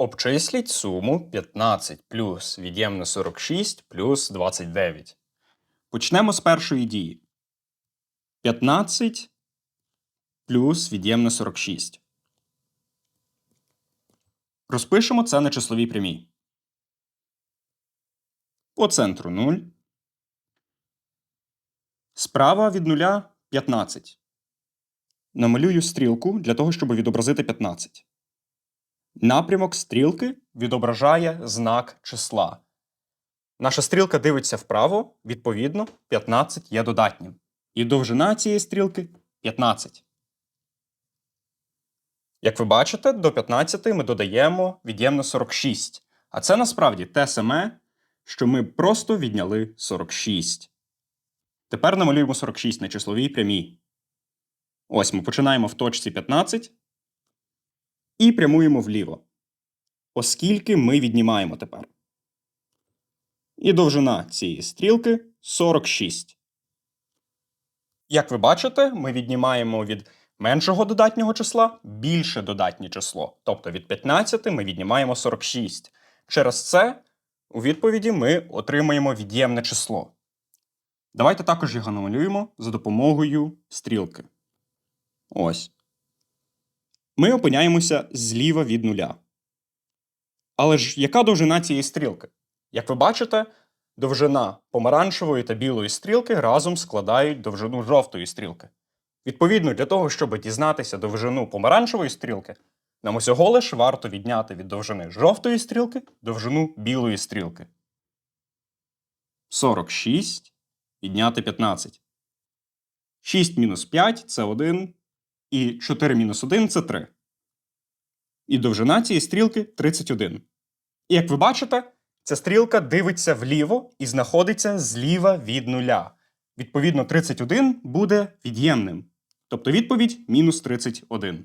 Обчисліть суму 15 плюс від'ємне 46 плюс 29. Почнемо з першої дії. 15 плюс від'ємне 46. Розпишемо це на числовій прямій. По центру 0. Справа від нуля 15. Намалюю стрілку для того, щоб відобразити 15. Напрямок стрілки відображає знак числа. Наша стрілка дивиться вправо, відповідно, 15 є додатнім. І довжина цієї стрілки 15. Як ви бачите, до 15 ми додаємо від'ємне 46. А це насправді те саме, що ми просто відняли 46. Тепер намалюємо 46 на числовій прямій. Ось ми починаємо в точці 15 і прямуємо вліво. Оскільки ми віднімаємо тепер. І довжина цієї стрілки 46. Як ви бачите, ми віднімаємо від меншого додатнього числа більше додатнє число. Тобто від 15 ми віднімаємо 46. Через це у відповіді ми отримаємо від'ємне число. Давайте також його намалюємо за допомогою стрілки. Ось. Ми опиняємося зліва від нуля. Але ж яка довжина цієї стрілки? Як ви бачите, довжина помаранчевої та білої стрілки разом складають довжину жовтої стрілки. Відповідно, для того, щоб дізнатися довжину помаранчевої стрілки, нам усього лиш варто відняти від довжини жовтої стрілки довжину білої стрілки. 46 відняти 15. 6 мінус 5 це 1. І 4 мінус 1 це 3. І довжина цієї стрілки 31. І як ви бачите, ця стрілка дивиться вліво і знаходиться зліва від нуля. Відповідно, 31 буде від'ємним. Тобто відповідь мінус 31.